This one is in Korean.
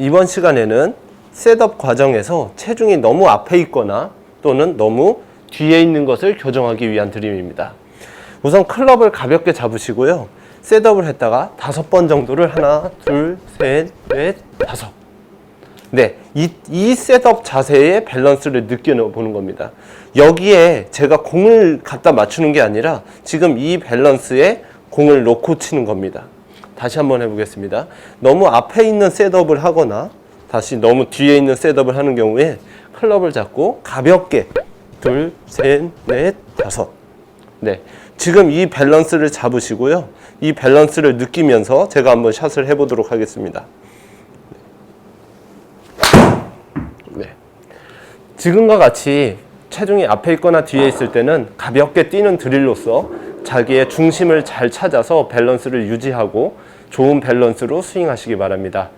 이번 시간에는 셋업 과정에서 체중이 너무 앞에 있거나 또는 너무 뒤에 있는 것을 교정하기 위한 드림입니다. 우선 클럽을 가볍게 잡으시고요. 셋업을 했다가 다섯 번 정도를 하나, 둘, 셋, 넷, 다섯. 네, 이, 이 셋업 자세의 밸런스를 느껴보는 겁니다. 여기에 제가 공을 갖다 맞추는 게 아니라 지금 이 밸런스에 공을 놓고 치는 겁니다. 다시 한번 해보겠습니다. 너무 앞에 있는 셋업을 하거나 다시 너무 뒤에 있는 셋업을 하는 경우에 클럽을 잡고 가볍게 둘, 셋, 넷, 다섯. 네. 지금 이 밸런스를 잡으시고요. 이 밸런스를 느끼면서 제가 한번 샷을 해보도록 하겠습니다. 네. 지금과 같이 체중이 앞에 있거나 뒤에 있을 때는 가볍게 뛰는 드릴로서 자기의 중심을 잘 찾아서 밸런스를 유지하고 좋은 밸런스로 스윙하시기 바랍니다.